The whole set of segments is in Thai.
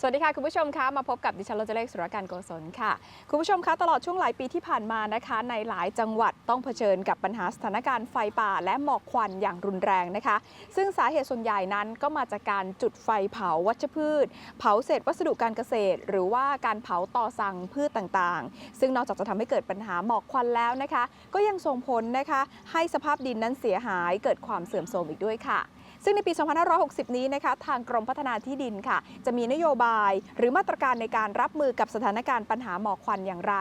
สวัสดีค่ะ คุณผู้ชมคะมาพบกับดิฉันโรจเลขสุรการโกศลค่ะ คุณผู้ชมคะตลอดช่วงหลายปีที่ผ่านมานะคะ ในหลายจังหวัดต้องเผชิญกับปัญหาสถานการณ์ไฟป่าและหมอกควันอย่างรุนแรงนะคะ ซึ่งสาเหตุส่วนใหญ่นั้นก็มาจากการจุดไฟเผาวัชพืช เผาเศษวัสดุการเกษตร หรือว่าการเผาต่อสั่งพืชต่างๆ ซึ่งนอกจากจะทำให้เกิดปัญหาหมอกควันแล้วนะคะ ก็ยังส่งผลนะคะ ให้สภาพดินนั้นเสียหายเกิดความเสื่อมโทรมอีกด้วยค่ะ ซึ่งในปี 2560 นี้นะคะทางกรมพัฒนาที่ดินค่ะ จะมีนโยบายหรือมาตรการในการรับมือกับสถานการณ์ปัญหาหมอกควันอย่างไร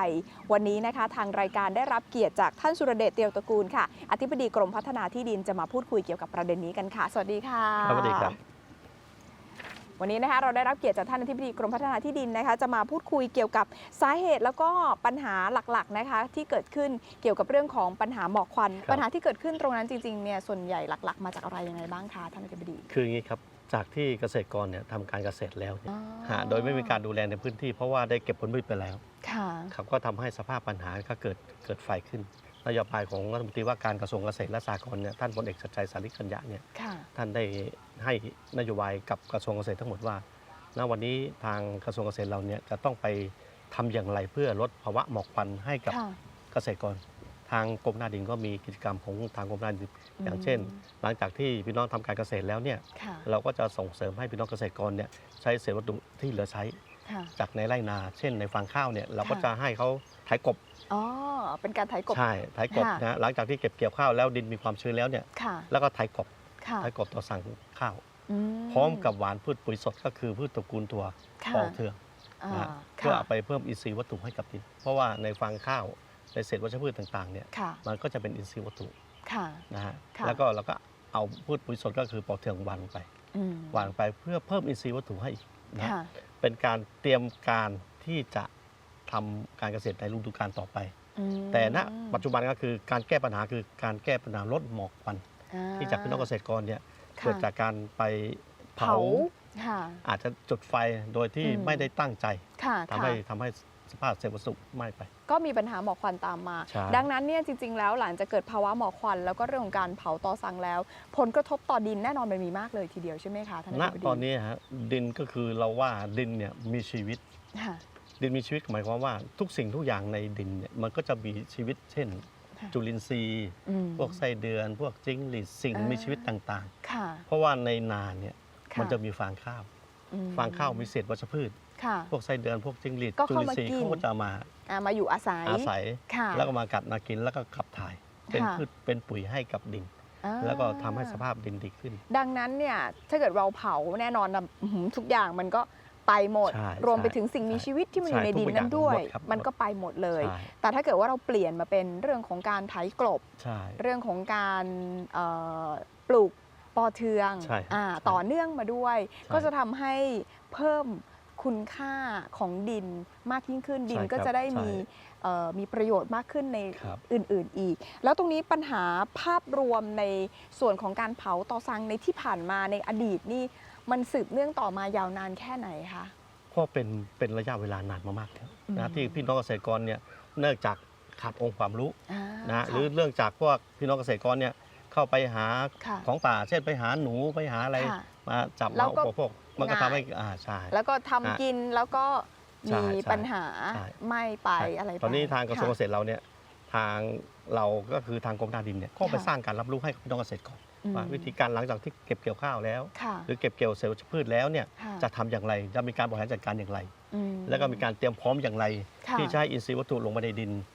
วันนี้นะคะทางรายการได้รับเกียรติจากท่านสุรเดชเตียวตระกูลค่ะ อธิบดีกรมพัฒนาที่ดินจะมาพูดคุยเกี่ยวกับประเด็นนี้กันค่ะ สวัสดีค่ะ สวัสดีครับ วันนี้นะคะเราได้รับเกียรติจากท่านอธิบดีกรมพัฒนาที่ดินนะคะ จะมาพูดคุยเกี่ยวกับสาเหตุแล้วก็ปัญหาหลักๆนะคะ ที่เกิดขึ้นเกี่ยวกับเรื่องของปัญหาหมอกควันครับปัญหาที่เกิดขึ้นตรงนั้นจริงๆเนี่ยส่วนใหญ่หลัก ๆ มาจากอะไรยังไงบ้างคะท่านอธิบดี คืออย่างนี้ครับจากที่เกษตรกรเนี่ยทำการเกษตรแล้วเนี่ยอ๋อฮะโดยไม่มีการดูแลในพื้นที่เพราะว่าได้เก็บผลผลิตไปแล้วค่ะครับก็ทำให้สภาพปัญหาก็เกิดเกิดไฟขึ้น นโยบายของรัฐมนตรีว่าการกระทรวงเกษตรและสหกรณ์เนี่ยท่านพลเอกชัดชัยสาริกัญญะเนี่ยค่ะ ท่านได้ให้นโยบายกับกระทรวงเกษตรทั้งหมดว่าณวันนี้ทางกระทรวงเกษตรเราเนี่ยจะต้องไปทำอย่างไรเพื่อลดภาวะหมอกควันให้กับค่ะเกษตรกร ทางกรมนาดินก็มีกิจกรรมของทางกรมนาดิน อย่างเช่น หลังจากที่พี่น้องทำการเกษตรแล้วเนี่ยค่ะ เราก็จะส่งเสริมให้พี่น้องเกษตรกรเนี่ยใช้เศษวัตถุที่เหลือใช้ ค่ะ จากในไร่นา เช่นในฟางข้าวเนี่ยเราก็ค่ะ จะให้เขาไถกบอ๋อ เป็นการไถกบ ใช่ไถกบค่ะ นะหลังจากที่เก็บเกี่ยวข้าวแล้วดินมีความชื้นแล้วเนี่ยค่ะ แล้วก็ไถกบค่ะไถกบต่อสั่งข้าวอืพร้อมกับหวานพืชปุ๋ยสดก็คือพืชตระกูลตัวค่ะปอเทืองอ่านะฮะเพื่อค่ะเอาไปเพิ่มอินทรีย์วัตถุให้กับดิน เพราะว่าในฟางข้าวในเศษวัชพืชต่างๆเนี่ยค่ะ มันก็จะเป็นอินทรีย์วัตถุค่ะ นะฮะค่ะ แล้วก็เราก็เอาพืชปุ๋ยสดก็คือปอเทืองหวานลงไปอืมหวานไปเพื่อเพิ่มอินทรีย์วัตถุให้อีกนะค่ะ เป็นการเตรียมการที่จะทำการเกษตรในฤดูกาลต่อไป อืมแต่ณปัจจุบันก็คือการแก้ปัญหาคือการแก้ปัญหาลดหมอกควัน อ่ที่จากพี่น้องเกษตรกรเนี่ยค่ะเกิดจากการไปเผาเผา ค่ะ อาจจะจุดไฟโดยที่อืม ไม่ได้ตั้งใจค่ะทำค่ะให้ทำให้ สภาพเศษวัสดุไหม้ไป ก็มีปัญหาหมอกควันตามมา ใช่ ดังนั้นเนี่ยจริง ๆ แล้วหลังจากเกิดภาวะหมอกควัน แล้วก็เรื่องของการเผาตอสังแล้ว ผลกระทบต่อดินแน่นอนมันมีมากเลยทีเดียวใช่ไหมคะท่านณอธิบดีตอนนี้ฮะดินก็คือเราว่าดินเนี่ยมีชีวิต ค่ะ ดินมีชีวิตหมายความว่าทุกสิ่งทุกอย่างในดินเนี่ยมันก็จะมีชีวิต เช่น ค่ะ จุลินทรีย์ อืม พวกไส้เดือน พวกจิ้งหรีดสิ่งอ่ามี มีชีวิตต่างค่ะๆ เพราะว่าในนาเนี่ยค่มันจะมีฟางข้าว อืมฟางข้าวมีเศษวัชพืช ค่ะ พวกไส้เดือนพวกจิ้งหรีดก็จุเข้าลินมาทรีย์กิน เขาก็จะมาอ่ามาอยู่อาศัยอาศัย ค่ะ แล้วก็มากัดมากินแล้วก็ขับถ่าย เป็นค่ะ พืชเป็นปุ๋ยให้กับดิน อ่า แล้วก็ทำให้สภาพดินดีขึ้น ดังนั้นเนี่ยถ้าเกิดเราเผาแน่นอนนะอื้อหือทุกอย่างมันก็ไปหมด ใช่รวมไปใช่ถึงสิ่งมีใช่ชีวิตที่มันอยู่ใช่ในดินทุกอย่างนั้นด้วยหมดครับมันก็ไปหมดเลย ใช่ แต่ถ้าเกิดว่าเราเปลี่ยนมาเป็นเรื่องของการไถกลบ ใช่ เรื่องของการเอ่อปลูก ปอเทืองใช่อ่าใช่ ต่อเนื่องมาด้วยใช่ก็จะทำให้เพิ่มคุณค่าของดินมากยิ่งขึ้นดินใช่ครับก็จะได้ใช่มีเอ่อมีประโยชน์มากขึ้นในครับ อื่นๆอีก แล้วตรงนี้ปัญหาภาพรวมในส่วนของการเผาต่อสังในที่ผ่านมาในอดีตนี่มันสืบเนื่องต่อมายาวนานแค่ไหนคะ ก็เป็นเป็นระยะเวลานานมากๆแล้วอืมนะที่พี่น้องเกษตรกรเนี่ยเนื่องจากขาดองค์ความรู้อ่านะค่ะหรือเรื่องจากพวกพี่น้องเกษตรกรเนี่ย เข้าไปหาค่ะของป่า เช่นไปหาหนูไปหาอะไรค่ะมาจับแล้มาวก็อุปโภคมันก็ง่าย ทำให้อ่าใช่ แล้วก็ทำฮะกินแล้วก็ใช่มีใช่ปัญหาใช่ไม่ไปใช่อะไรไปตอนนี้ทางกระทรวงเกค่ษตรเราเนี่ยทางเราก็คือทางกรมนาดินเนี่ยก็ไปค่ะสร้างการรับรู้ให้กับพี่น้องเกษตรกรอืมว่าวิธีการหลังจากที่เก็บเกี่ยวข้าวแล้ว ค่ะหรือเก็บเกี่ยวเศษวัชพืชแล้วเนี่ยค่จะทำอย่างไรจะมีการบริหารจัดการอย่างไร อืมแล้วก็มีการเตรียมพร้อมอย่างไร ค่ะที่จะให้อินทรีย์วัตถุลงมาในดินอืม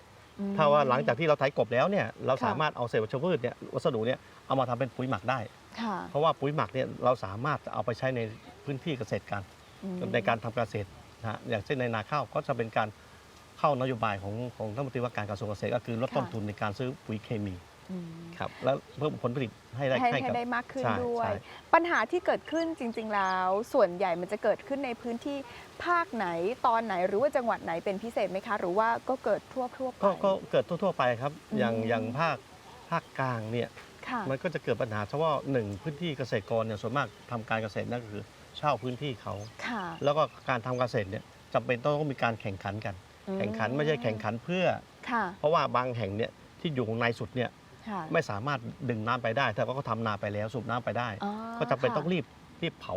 ถ้าว่าหลังจากที่เราไถกบแล้วเนี่ยเราค่ะสามารถเอาเศษวัชพืชเนี่ยวัสดุเนี่ยเอามาทำเป็นปุ๋ยหมักได้ค่ะเพราะว่าปุ๋ยหมักเนี่ยเราสามารถเอาไปใช้ในพื้นที่เกษตรการอืมในการทำเกษตรนะฮะอย่างเช่นในนาข้าวก็จะเป็นการเข้านโยบายของของท่านรัฐมนตรีว่าการกระทรวงเกษตรก็คือลดค่ะต้นทุนในการซื้อปุ๋ยเคมี อืมครับ แล้วเพิ่มผลผลิตให้ได้ให้ให้ให้กับ ได้มากขึ้นใช่ด้วย ใช่ ปัญหาที่เกิดขึ้นจริง ๆ แล้ว ส่วนใหญ่มันจะเกิดขึ้นในพื้นที่ภาคไหนตอนไหนหรือว่าจังหวัดไหนเป็นพิเศษไหมคะ หรือว่าก็เกิดทั่วทั่วๆไป ก็ก็เกิดทั่ว ๆ ไปครับอืมอย่างอย่างภาคภาคกลางเนี่ย ค่ะมันก็จะเกิดปัญหาเฉพาะหนึ่งพื้นที่เกษตรกรเนี่ยส่วนมากทำการเกษตรนั่นก็คือเช่าพื้นที่เขา ค่ะแล้วก็การทำเกษตรเนี่ยจำเป็นต้องมีการแข่งขันกันอืมแข่งขันไม่ใช่แข่งขันเพื่อ ค่ะ เพราะว่าบางแห่งเนี่ยที่อยู่ในสุดเนี่ย ค่ะไม่สามารถดึงน้ำไปได้แต่ว่าเขาทำนาไปแล้วสูบน้ำไปได้ อ๋อก็จำเป็นค่ะต้องรีบรีบเผา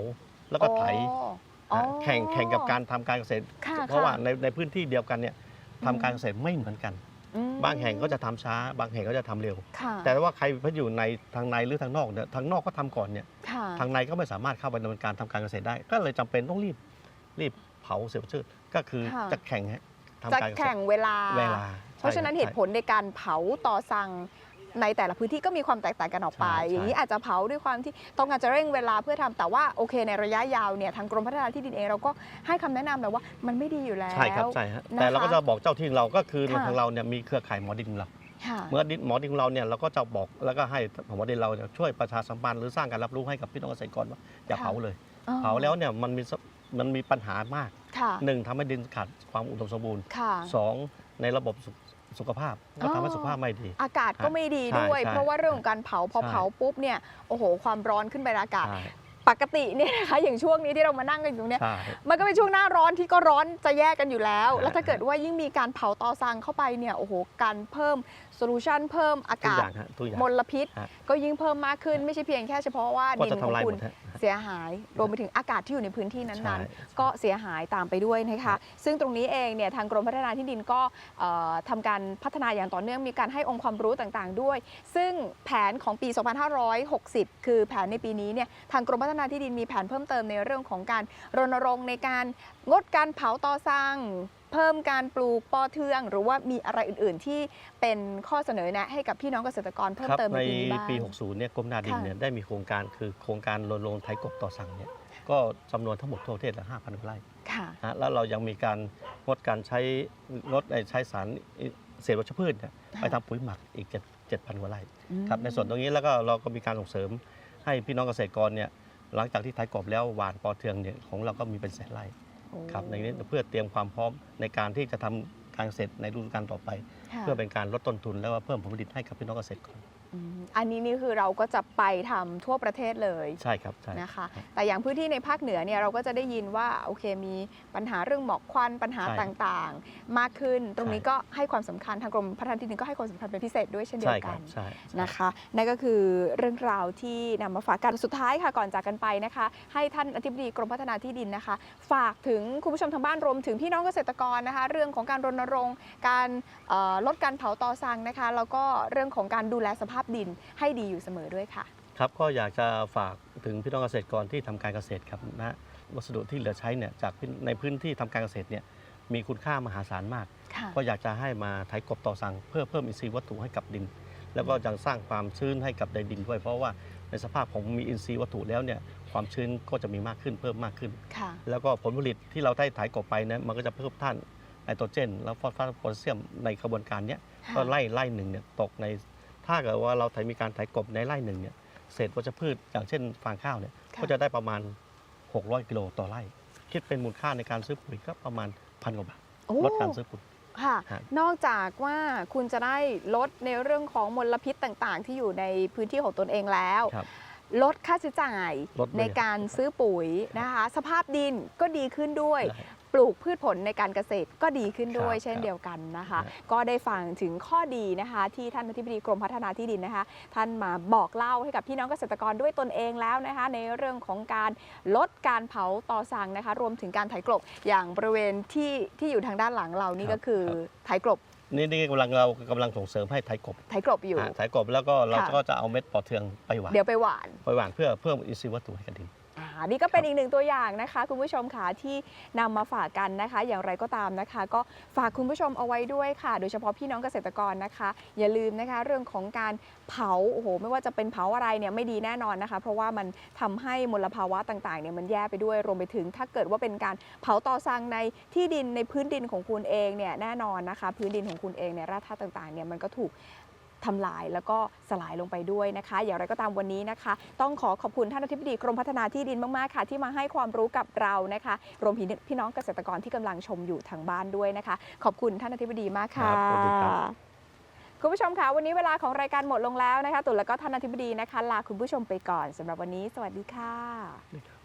แล้วก็ไถอ๋ออ๋อแข่งแข่งกับการทำการเกษตร ค่ะเพราะว่าค่ะในในพื้นที่เดียวกันเนี่ยอืมทำการเกษตรไม่เหมือนกัน อืมบางแห่งก็จะทำช้า บางแห่งก็จะทำเร็ว ค่ะแต่ว่าใครพอยู่ในทางในหรือทางนอกเนี่ยทางนอกก็ทำก่อนเนี่ยค่ะทางในก็ไม่สามารถเข้าไปดำเนินการทำการเกษตรได้ ก็เลยจำเป็นต้องรีบรีบเผาเสียชื่อก็คือค่ะจะแข่งฮะจะทำการเกษแข่ตงรเวลา เวลาเพราะฉะนั้นใช่เหตุผลในการเผาต่อสั่ง ในแต่ละพื้นที่ก็มีความแตกต่างกันออกไป ใช่ใช่ อย่างนี้อาจจะเผาด้วยความที่ต้องการจะเร่งเวลาเพื่อทำแต่ว่าโอเคในระยะยาวเนี่ยทางกรมพัฒนาที่ดินเองเราก็ให้คำแนะนำเลยว่ามันไม่ดีอยู่แล้ว ใช่ครับใช่ฮะนะคะแต่เราก็จะบอกเจ้าที่เราก็คือค่ะ ทางเราเนี่ยมีเครือข่ายหมอดินของเราค่ะเมื่อดินหมอดินของเราเนี่ยเราก็จะบอกแล้วก็ให้หมอดินเราเนี่ยช่วยประชาสัมพันธ์หรือสร้างการรับรู้ให้กับพี่น้องเกษตรกรว่าอย่าค่ะเผาเลย อ๋อเผาแล้วเนี่ยมันมีสมันมีปัญหามากค่ะหนึ่งทำให้ดินขาดความอุดมสมบูรณ์ค่ะ สองในระบบสุข สุขภาพก็ทำให้อ๋อสุขภาพไม่ดี อากาศก็ไม่ดีใช่ด้วยใช่เพราะว่าเรื่องของการเผาพอใช่เผาปุ๊บเนี่ยโอ้โห ความร้อนขึ้นไปในอากาศใช่ปกติเนี่ยนะคะอย่างช่วงนี้ที่เรามานั่งกันอยู่ตรงเนี้ยใช่มันก็เป็นช่วงหน้าร้อนที่ก็ร้อนจะแยกกันอยู่แล้วใช่แล้วถ้าเกิดว่ายิ่งมีการเผาตอซังเข้าไปเนี่ยโอ้โหการเพิ่มโซลูชันเพิ่มอาทุกกาอศย่างฮะทุกอย่างมลพิษฮะก็ยิ่งเพิ่มมากขึ้นไม่ใช่เพียงแค่เฉพาะว่าก็ดินจะของทำลายคุหณมดฮะ เสียหายรวมไปถึงอากาศที่อยู่ในพื้นที่นั้นใช่ๆก็เสียหายตามไปด้วยนะคะซึ่งตรงนี้เองเนี่ยทางกรมพัฒนาที่ดินก็เอ่อทำการพัฒนาอย่างต่อเนื่องมีการให้องค์ความรู้ต่างๆด้วย ซึ่งแผนของปี 2560 คือแผนในปีนี้เนี่ยทางกรมพัฒนาที่ดินมีแผนเพิ่มเติมในเรื่องของการรณรงค์ในการงดการเผาตอซัง เพิ่มการปลูกปอเทือง หรือว่ามีอะไรอื่นๆ ที่เป็นข้อเสนอแนะให้กับพี่น้องเกษตรกรเพิ่มครับเติมในในปีนี้บ้างปี 60 เนี่ยกรมนาดินค่ะเนี่ยได้มีโครงการคือโครงการรณรงค์ไถกบต่อสั่งเนี่ยก็จำนวนทั้งหมดทั่วประเทศละ5,000กว่าไร่ค่ะฮะแล้วเรายังมีการงดการใช้งดไอ้ใช้สารเศษวัชพืชเนี่ยค่ะไปทำปุ๋ยหมักอีก7 7,000กว่าไร่อืมครับในส่วนตรงนี้แล้วก็เราก็มีการส่งเสริมให้พี่น้องเกษตรกรเนี่ยหลังจากที่ไถกบแล้วหว่านปอเทืองเนี่ยของเราก็มีเป็นแสนไร่โอ้ ครับในนี้เพื่อเตรียมความพร้อมในการที่จะทำการเกษตรในฤดูกาลต่อไปค่ะเพื่อเป็นการลดต้นทุนแล้วก็เพิ่มผลผลิตให้กับพี่น้องเกษตรกร อืมอันนี้นี่คือเราก็จะไปทำทั่วประเทศเลยใช่ครับใช่นะคะ แต่อย่างพื้นที่ในภาคเหนือเนี่ยเราก็จะได้ยินว่าโอเคมีปัญหาเรื่องหมอกควันปัญหาใช่ต่างๆ มากขึ้นตรงนี้ใช่ก็ให้ความสำคัญทางกรมพัฒนาที่ดินก็ให้ความสำคัญเป็นพิเศษด้วยเช่นเดีใช่ยวคกัรันบใช่ใช่นะคะนั่นก็คือเรื่องราวที่นำมาฝากกันสุดท้ายค่ะก่อนจากกันไปนะคะ ให้ท่านอธิบดีกรมพัฒนาที่ดินนะคะ ฝากถึงคุณผู้ชมทางบ้านรวมถึงพี่น้องเกษตรกรนะคะ เรื่องของการรณรงค์การเอ่อลดการเผาตอซังนะคะแล้วก็เรื่องของการดูแลสภาพดินให้ดีอยู่เสมอด้วยค่ะ ครับก็อยากจะฝากถึงพี่น้องเกษตรกรที่ทำการเกษตรครับนะวัสดุที่เหลือใช้เนี่ยจากพื้นในพื้นที่ทำการเกษตรเนี่ยมีคุณค่ามหาศาลมากค่ะก็อยากจะให้มาไถกบต่อสั่งเพื่อเพิ่มอินทรีย์วัตถุให้กับดิน แล้วก็ยังสร้างความชื้นให้กับในดินด้วย เพราะว่าในสภาพของมีอินทรีย์วัตถุแล้วเนี่ยความชื้นก็จะมีมากขึ้นเพิ่มมากขึ้นค่ะแล้วก็ผลผลิตที่เราได้ไถกบไปเนี่ยมันก็จะเพิ่มท่านไนโตรเจน แล้วฟอสฟอรัสโพแทสเซียมในกระบวนการเนี้ยก็ไล่ไล่หนึ่งเนี่ยตกใน ถ้าเกิดว่าเราไถมีการไถกบในไร่หนึ่งเนี่ยเศษวัชพืชอย่างเช่นฟางข้าวเนี่ยค่ะก็จะได้ประมาณ 600 กิโลต่อไร่ คิดเป็นมูลค่าในการซื้อปุ๋ยก็ประมาณพันกว่าบาทโอ้ลดการซื้อปุ๋ยค่ะฮะนอกจากว่าคุณจะได้ลดในเรื่องของมลพิษต่างๆ ที่อยู่ในพื้นที่ของตนเองแล้วครับลดค่าใช้จ่ายลดด้วยในการซื้อปุ๋ยนะคะ สภาพดินก็ดีขึ้นด้วยได้ ปลูกพืชผลในการเกษตรก็ดีขึ้นด้วยครับเช่นเดียวกันนะคะครับก็ได้ฟังถึงข้อดีนะคะ ที่ท่านอธิบดีกรมพัฒนาที่ดินนะคะ ท่านมาบอกเล่าให้กับพี่น้องเกษตรกรด้วยตนเองแล้วนะคะ ในเรื่องของการลดการเผาต่อสั่งนะคะ รวมถึงการไถกลบอย่างบริเวณที่ที่อยู่ทางด้านหลังเรานี่ครับก็คือครับไถกลบนี่นี่กำลังเรากำลังส่งเสริมให้ไถกบไถกลบอยู่ฮะไถกบแล้วก็เราค่ะก็จะเอาเม็ดปอเทืองไปหว่านเดี๋ยวไปหวานไปหว่านเพื่อเพิ่มอินทรีย์วัตถุให้กับดินอ่า นี่ก็เป็นอีกหนึ่งตัวอย่างนะคะ คุณผู้ชมค่ะที่นำมาฝากกันนะคะ อย่างไรก็ตามนะคะ ก็ฝากคุณผู้ชมเอาไว้ด้วยค่ะ โดยเฉพาะพี่น้องเกษตรกรนะคะ อย่าลืมนะคะเรื่องของการเผาโอ้โหไม่ว่าจะเป็นเผาอะไรเนี่ยไม่ดีแน่นอนนะคะ เพราะว่ามันทำให้มลภาวะต่างๆเนี่ยมันแย่ไปด้วยรวมไปถึง ถ้าเกิดว่าเป็นการเผาต่อสั่งในที่ดินในพื้นดินของคุณเองเนี่ยแน่นอนนะคะ พื้นดินของคุณเองเนี่ยแร่ธาตุต่างๆเนี่ยมันก็ถูก ทำลายแล้วก็สลายลงไปด้วยนะคะ อย่างไรก็ตามวันนี้นะคะ ต้องขอขอบคุณท่านอธิบดีกรมพัฒนาที่ดินมากๆค่ะ ที่มาให้ความรู้กับเรานะคะรวมถึงพี่น้องเกษตรกรที่กำลังชมอยู่ทางบ้านด้วยนะคะ ขอบคุณท่านอธิบดีมากค่ะครับสวัสดีครับคุณผู้ชมคะวันนี้เวลาของรายการหมดลงแล้วนะคะตุลแล้วก็ท่านอธิบดีนะคะ ลาคุณผู้ชมไปก่อนสำหรับวันนี้ สวัสดีค่ะนี่ครับ